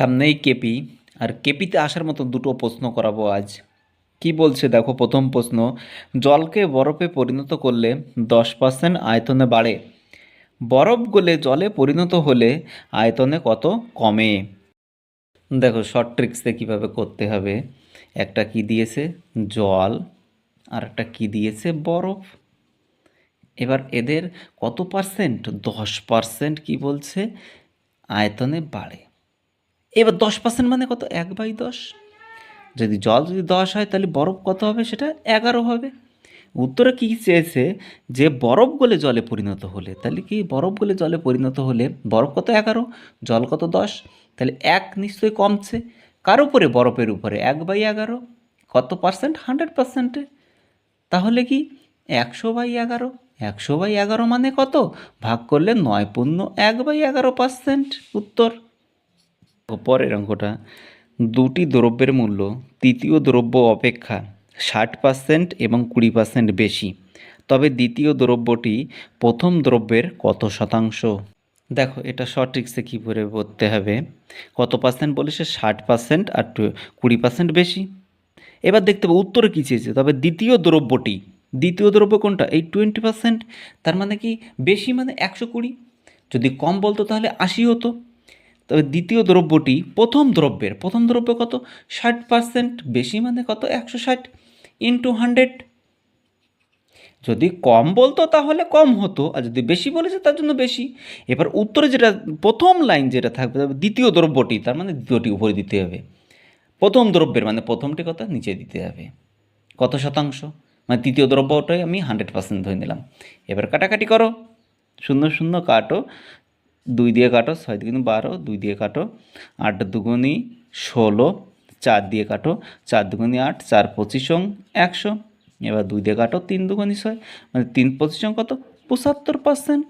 সামনেই কেপি, আর কেপিতে আসার মতো দুটো প্রশ্ন করাবো আজ। কি বলছে দেখো প্রথম প্রশ্ন, জলকে বরফে পরিণত করলে দশ পার্সেন্ট আয়তনে বাড়ে। বরফ গলে জলে পরিণত হলে আয়তনে কত কমে? দেখো শর্ট ট্রিক্সে কীভাবে করতে হবে। একটা কি দিয়েছে? জল, আর একটা কি দিয়েছে? বরফ। এবার এদের কত পার্সেন্ট দশ পার্সেন্ট কী বলছে? আয়তনে বাড়ে। এবার দশ পার্সেন্ট মানে কত? এক বাই দশ। যদি জল যদি দশ হয়, তাহলে বরফ কত হবে? সেটা এগারো হবে। উত্তরে কী চেয়েছে? যে বরফ গলে জলে পরিণত হলে, তাহলে কি বরফ গলে জলে পরিণত হলে বরফ কত এগারো? জল কত দশ? তাহলে এক নিশ্চয়ই কমছে। কার উপরে? বরফের উপরে। এক বাই এগারো। কত পার্সেন্ট হান্ড্রেড পার্সেন্টে তাহলে কি একশো বাই এগারো? একশো বাই এগারো মানে কত? ভাগ করলে নয় পূর্ণ এক বাই এগারো পার্সেন্ট উত্তর। পরের অঙ্কটা, দুটি দ্রব্যের মূল্য, তৃতীয় দ্রব্য অপেক্ষা ষাট পার্সেন্ট এবং কুড়ি পার্সেন্ট বেশি। তবে দ্বিতীয় দ্রব্যটি প্রথম দ্রব্যের কত শতাংশ? দেখো, এটা সঠিকসে কী করে বলতে হবে? কত পার্সেন্ট বলেছে ষাট পার্সেন্ট আর কুড়ি পার্সেন্ট বেশি? এবার দেখতে পাবো উত্তরে কী চেয়েছে, তবে দ্বিতীয় দ্রব্যটি, দ্বিতীয় দ্রব্য কোনটা? এই টোয়েন্টি পার্সেন্ট তার মানে কি বেশি মানে একশো কুড়ি? যদি কম বলতো তাহলে আশি হতো। তবে দ্বিতীয় দ্রব্যটি প্রথম দ্রব্যের, প্রথম দ্রব্য কত? ষাট পার্সেন্ট বেশি মানে কত? একশো ষাট ইন্টু হান্ড্রেড যদি কম বলতো তাহলে কম হতো, আর যদি বেশি বলেছে তার জন্য বেশি। এবার উত্তরে যেটা, প্রথম লাইন যেটা থাকবে দ্বিতীয় দ্রব্যটি, তার মানে দ্বিতীয়টি উপরে দিতে হবে। প্রথম দ্রব্যের মানে প্রথমটি কথা নিচে দিতে হবে। কত শতাংশ? মানে তৃতীয় দ্রব্যটাই আমি হান্ড্রেড পার্সেন্ট ধরে নিলাম। এবার কাটাকাটি করো। শূন্য শূন্য কাটো। দুই দিয়ে কাটো, ছয় দুগুনি বারো, দুই দিয়ে কাটো, আট দুগুণি ষোলো, চার দিয়ে কাটো, চার দুগুণি আট, চার পঁচিশ অং একশো। এবার দুই দিয়ে কাটো, তিন দুগুনি ছয় মানে তিন পঁচিশ অং কত? পঁচাত্তর পার্সেন্ট